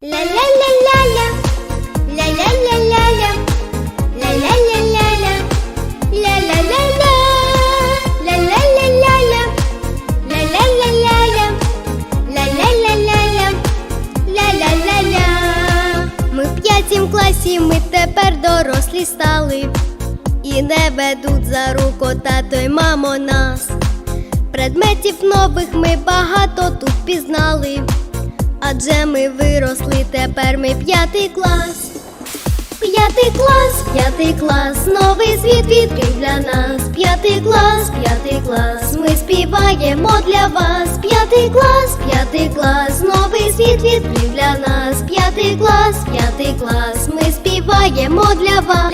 Ля-ля-ля-ля-ля, ля-ля-ля-ля-ля, ля-ля-ля-ля-ля, ля-ля-ля-ля, ля-ля-ля-ля-ля, ля-ля-ля-ля-ля, ля-ля-ля-ля-ля, ля-ля-ля-ля. Ми в п'ятім класі, ми тепер дорослі стали. І не ведуть за руку тато й мамо нас. Предметів нових ми багато тут пізнали. Адже ми виросли, тепер ми п'ятий клас. П'ятий клас, п'ятий клас, новий світ відкрив для нас. П'ятий клас, п'ятий клас, ми співаємо для вас. П'ятий клас, п'ятий клас, новий світ відкрив для нас. П'ятий клас, п'ятий клас, ми співаємо для вас.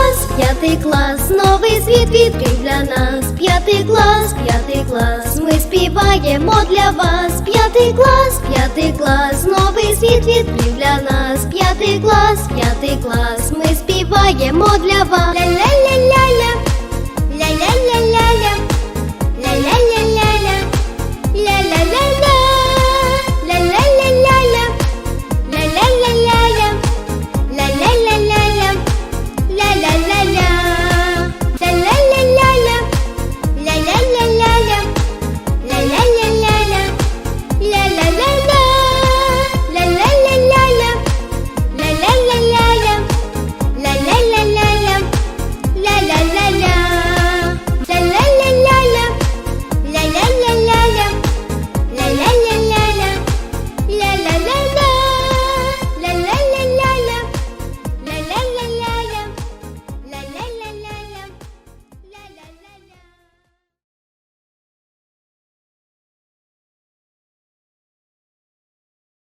Клас, п'ятий клас, новий світ відкрив для нас. П'ятий клас, п'ятий клас, ми співаємо для вас. П'ятий клас, п'ятий клас, новий світ відкрив для нас. П'ятий клас, п'ятий клас, ми співаємо для вас.